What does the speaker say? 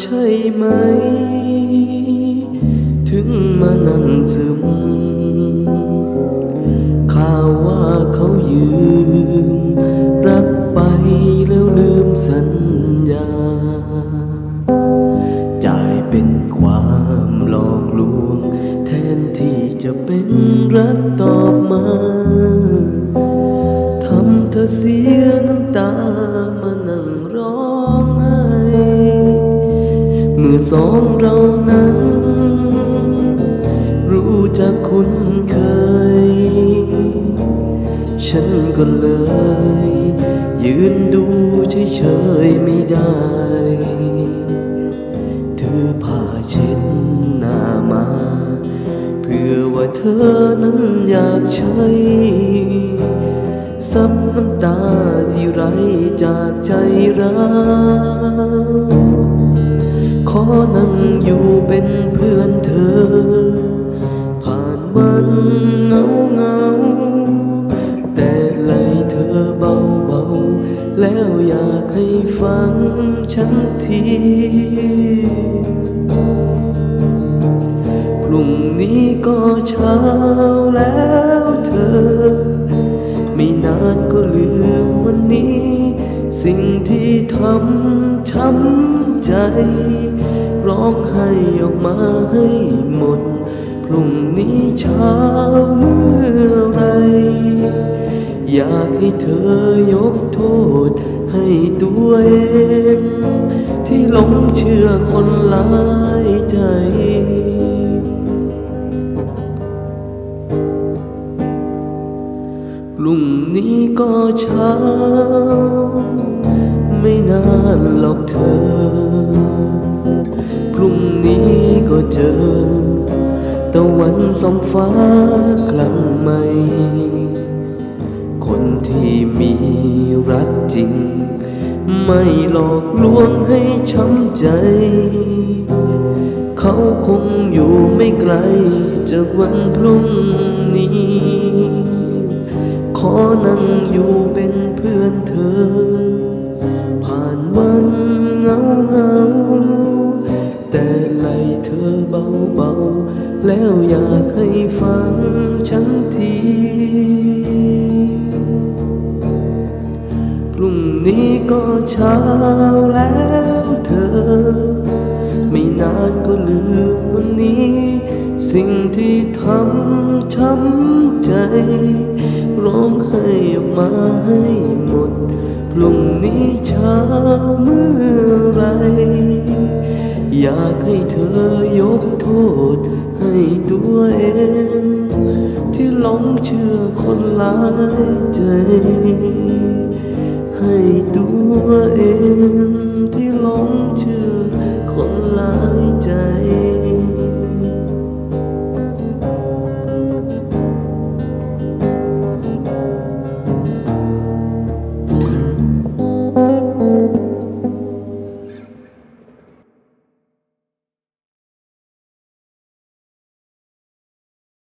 ใช่ไหม ถึงมานั่งซึม ข่าวว่าเขายืม รักไปแล้วลืมสัญญา จ่ายเป็นความหลอกลวง แทนที่จะเป็นรักตอบมา ทำเธอเสียน้ำ มื่อสองเรานั้น รู้จักคุ้นเคย ฉันก็เลย ยืนดูเฉยๆไม่ได้ถือผ้าเช็ดหน้ามา เพื่อว่าเธอนั้นอยากใช้ซับน้ำตาที่ไรจากใจเรา อนั่งอยู่เป็นเพื่อนเธอ ผ่านวันเหงาเหงาแต่ไหลเธอเบาเบาแล้วอยากให้ฟังฉันทีพรุ่งนี้ก็เช้าแล้วเธอ ไม่นานก็ลืมวันนี้ สิ่งที่ทำช้ำใจ ร้องไห้ออกมาให้หมด พรุ่งนี้เช้าเมื่อไร อยากให้เธอยกโทษให้ตัวเอง ที่หลงเชื่อคนหลายใจ พรุ่งนี้ก็เช้า ไม่นานหรอกเธอ พรุ่งนี้ก็เจอตะวันส่องฟ้าครั้งใหม่ คนที่มีรักจริง ไม่หลอกลวงให้ช้ำใจ เขาคงอยู่ไม่ไกลจากวันพรุ่งนี้ อนั่งอยู่เป็นเพื่อนเธอ ผ่านวันเงาเงาแต่ไหลเธอเบาเบาแล้วอยากให้ฟังฉันทีพรุ่งนี้ก็เช้าแล้วเธอ ไม่นานก็ลืมวันนี้ สิ่งที่ทำช้ำใจ ร้องไห้ออกมาให้หมด พรุ่งนี้เช้าเมื่อไร อยากให้เธอยกโทษให้ตัวเอง ที่หลงเชื่อคนหลายใจ ให้ตัวเองที่หลงเชื่อ